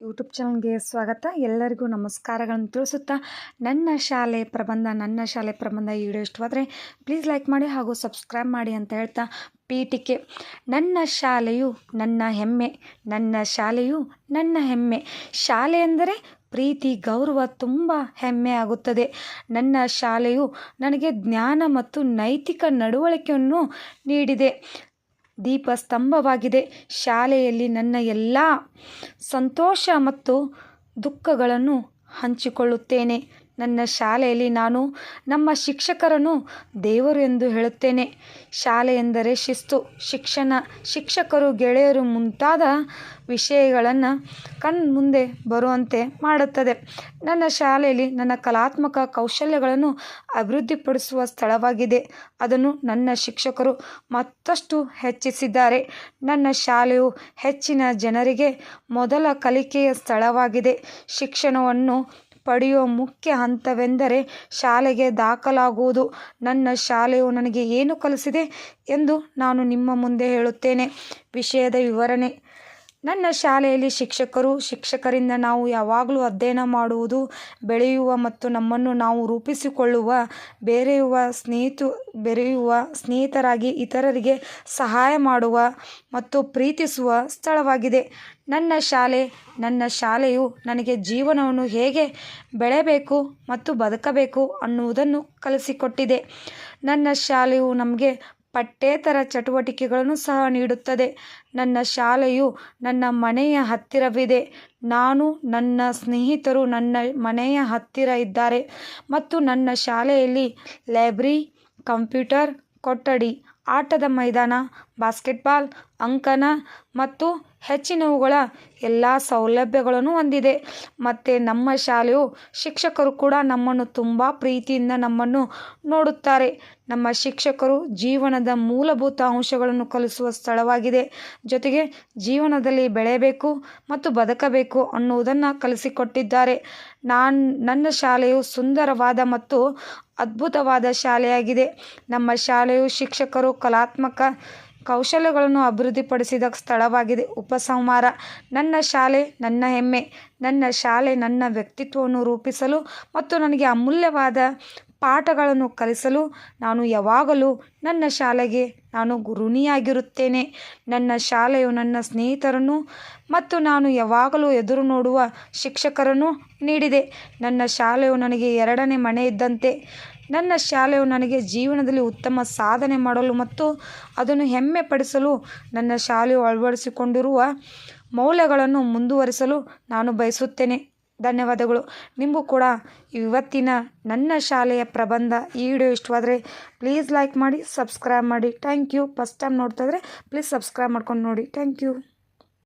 YouTube ಚಾನಲ್ಗೆ ಸ್ವಾಗತ. ಎಲ್ಲರಿಗೂ ನಮಸ್ಕಾರಗಳನ್ನು ತಿಳಿಸುತ್ತಾ ನನ್ನ ಶಾಲೆ ಪ್ರಬಂಧ, ನನ್ನ ಶಾಲೆ ಪ್ರಬಂಧ ಈ ವಿಡಿಯೋ ಇಷ್ಟವಾದರೆ ಪ್ಲೀಸ್ ಲೈಕ್ ಮಾಡಿ ಹಾಗೂ ಸಬ್ಸ್ಕ್ರೈಬ್ ಮಾಡಿ ಅಂತ ಹೇಳ್ತಾ ಪೀಠಿಕೆ ನನ್ನ ಶಾಲೆಯು ನನ್ನ ಹೆಮ್ಮೆ, ನನ್ನ ಶಾಲೆಯು ನನ್ನ ಹೆಮ್ಮೆ. ಶಾಲೆ ಎಂದರೆ ಪ್ರೀತಿ, ಗೌರವ ತುಂಬ ಹೆಮ್ಮೆ ಆಗುತ್ತದೆ. ನನ್ನ ಶಾಲೆಯು ನನಗೆ ಜ್ಞಾನ ಮತ್ತು ನೈತಿಕ ನಡವಳಿಕೆಯನ್ನು ನೀಡಿದೆ. ದೀಪಸ್ತಂಭವಾಗಿದೆ. ಶಾಲೆಯಲ್ಲಿ ನನ್ನ ಎಲ್ಲ ಸಂತೋಷ ಮತ್ತು ದುಃಖಗಳನ್ನು ಹಂಚಿಕೊಳ್ಳುತ್ತೇನೆ. ನನ್ನ ಶಾಲೆಯಲ್ಲಿ ನಾನು ನಮ್ಮ ಶಿಕ್ಷಕರನ್ನು ದೇವರು ಎಂದು ಹೇಳುತ್ತೇನೆ. ಶಾಲೆ ಎಂದರೆ ಶಿಸ್ತು, ಶಿಕ್ಷಣ, ಶಿಕ್ಷಕರು ಗೆಳೆಯರು ಮುಂತಾದ ವಿಷಯಗಳನ್ನು ಕಣ್ಮುಂದೆ ಬರುವಂತೆ ಮಾಡುತ್ತದೆ. ನನ್ನ ಶಾಲೆಯಲ್ಲಿ ನನ್ನ ಕಲಾತ್ಮಕ ಕೌಶಲ್ಯಗಳನ್ನು ಅಭಿವೃದ್ಧಿಪಡಿಸುವ ಸ್ಥಳವಾಗಿದೆ. ಅದನ್ನು ನನ್ನ ಶಿಕ್ಷಕರು ಮತ್ತಷ್ಟು ಹೆಚ್ಚಿಸಿದ್ದಾರೆ. ನನ್ನ ಶಾಲೆಯು ಹೆಚ್ಚಿನ ಜನರಿಗೆ ಮೊದಲ ಕಲಿಕೆಯ ಸ್ಥಳವಾಗಿದೆ. ಶಿಕ್ಷಣವನ್ನು ಪಡೆಯುವ ಮುಖ್ಯ ಹಂತವೆಂದರೆ ಶಾಲೆಗೆ ದಾಖಲಾಗುವುದು. ನನ್ನ ಶಾಲೆಯು ನನಗೆ ಏನು ಕಲಿಸಿದೆ ಎಂದು ನಾನು ನಿಮ್ಮ ಮುಂದೆ ಹೇಳುತ್ತೇನೆ. ವಿಷಯದ ವಿವರಣೆ. ನನ್ನ ಶಾಲೆಯಲ್ಲಿ ಶಿಕ್ಷಕರು, ಶಿಕ್ಷಕರಿಂದ ನಾವು ಯಾವಾಗಲೂ ಅಧ್ಯಯನ ಮಾಡುವುದು, ಬೆಳೆಯುವ ಮತ್ತು ನಮ್ಮನ್ನು ನಾವು ರೂಪಿಸಿಕೊಳ್ಳುವ, ಬೇರೆಯುವ ಸ್ನೇಹಿತು, ಬೆರೆಯುವ ಸ್ನೇಹಿತರಾಗಿ ಇತರರಿಗೆ ಸಹಾಯ ಮಾಡುವ ಮತ್ತು ಪ್ರೀತಿಸುವ ಸ್ಥಳವಾಗಿದೆ. ನನ್ನ ಶಾಲೆ, ನನ್ನ ಶಾಲೆಯು ನನಗೆ ಜೀವನವನ್ನು ಹೇಗೆ ಬೆಳೆಯಬೇಕು ಮತ್ತು ಬದುಕಬೇಕು ಅನ್ನುವುದನ್ನು ಕಲಿಸಿಕೊಟ್ಟಿದೆ. ನನ್ನ ಶಾಲೆಯು ನಮಗೆ ಪಠ್ಯೇತರ ಚಟುವಟಿಕೆಗಳನ್ನು ಸಹ ನೀಡುತ್ತದೆ. ನನ್ನ ಶಾಲೆಯು ನನ್ನ ಮನೆಯ ಹತ್ತಿರವಿದೆ. ನಾನು ನನ್ನ ಸ್ನೇಹಿತರು ನನ್ನ ಮನೆಯ ಹತ್ತಿರ ಇದ್ದಾರೆ. ಮತ್ತು ನನ್ನ ಶಾಲೆಯಲ್ಲಿ ಲೈಬ್ರಿ ಕಂಪ್ಯೂಟರ್, ಕೊಠಡಿ, ಆಟದ ಮೈದಾನ, ಬಾಸ್ಕೆಟ್ಬಾಲ್ ಅಂಕಣ ಮತ್ತು ಹೆಚ್ಚಿನವುಗಳ ಎಲ್ಲ ಸೌಲಭ್ಯಗಳನ್ನು ಹೊಂದಿದೆ. ಮತ್ತು ನಮ್ಮ ಶಾಲೆಯು ಶಿಕ್ಷಕರು ಕೂಡ ನಮ್ಮನ್ನು ತುಂಬ ಪ್ರೀತಿಯಿಂದ ನಮ್ಮನ್ನು ನೋಡುತ್ತಾರೆ. ನಮ್ಮ ಶಿಕ್ಷಕರು ಜೀವನದ ಮೂಲಭೂತ ಅಂಶಗಳನ್ನು ಕಲಿಸುವ ಸ್ಥಳವಾಗಿದೆ. ಜೊತೆಗೆ ಜೀವನದಲ್ಲಿ ಬೆಳೆಯಬೇಕು ಮತ್ತು ಬದುಕಬೇಕು ಅನ್ನುವುದನ್ನು ಕಲಿಸಿಕೊಟ್ಟಿದ್ದಾರೆ. ನಾನು, ನನ್ನ ಶಾಲೆಯು ಸುಂದರವಾದ ಮತ್ತು ಅದ್ಭುತವಾದ ಶಾಲೆಯಾಗಿದೆ. ನಮ್ಮ ಶಾಲೆಯು ಶಿಕ್ಷಕರು ಕಲಾತ್ಮಕ ಕೌಶಲ್ಯಗಳನ್ನು ಅಭಿವೃದ್ಧಿಪಡಿಸಿದ ಸ್ಥಳವಾಗಿದೆ ಉಪಸಂಹಾರ. ನನ್ನ ಶಾಲೆ ನನ್ನ ಹೆಮ್ಮೆ. ನನ್ನ ಶಾಲೆ ನನ್ನ ವ್ಯಕ್ತಿತ್ವವನ್ನು ರೂಪಿಸಲು ಮತ್ತು ನನಗೆ ಅಮೂಲ್ಯವಾದ ಪಾಠಗಳನ್ನು ಕಲಿಸಲು ನಾನು ಯಾವಾಗಲೂ ನನ್ನ ಶಾಲೆಗೆ ನಾನು ಗುರುಣಿಯಾಗಿರುತ್ತೇನೆ ನನ್ನ ಶಾಲೆಯು ನನ್ನ ಸ್ನೇಹಿತರನ್ನು ಮತ್ತು ನಾನು ಯಾವಾಗಲೂ ಎದುರು ನೋಡುವ ಶಿಕ್ಷಕರನ್ನು ನೀಡಿದೆ. ನನ್ನ ಶಾಲೆಯು ನನಗೆ ಎರಡನೇ ಮನೆ ಇದ್ದಂತೆ ನನ್ನ ಶಾಲೆಯು ನನಗೆ ಜೀವನದಲ್ಲಿ ಉತ್ತಮ ಸಾಧನೆ ಮಾಡಲು ಮತ್ತು ಅದನ್ನು ಹೆಮ್ಮೆ ಪಡಿಸಲು ನನ್ನ ಶಾಲೆಯು ಅಳವಡಿಸಿಕೊಂಡಿರುವ ಮೌಲ್ಯಗಳನ್ನು ಮುಂದುವರಿಸಲು ನಾನು ಬಯಸುತ್ತೇನೆ. ಧನ್ಯವಾದಗಳು. ನಿಮಗೂ ಕೂಡ ಇವತ್ತಿನ ನನ್ನ ಶಾಲೆಯ ಪ್ರಬಂಧ ಈ ವಿಡಿಯೋ ಇಷ್ಟವಾದರೆ ಪ್ಲೀಸ್ ಲೈಕ್ ಮಾಡಿ, ಸಬ್ಸ್ಕ್ರೈಬ್ ಮಾಡಿ. Thank you. ಫಸ್ಟ್ ಟೈಮ್ ನೋಡ್ತಾ ಇದ್ದರೆ ಪ್ಲೀಸ್ ಸಬ್ಸ್ಕ್ರೈಬ್ ಮಾಡ್ಕೊಂಡು ನೋಡಿ. Thank you.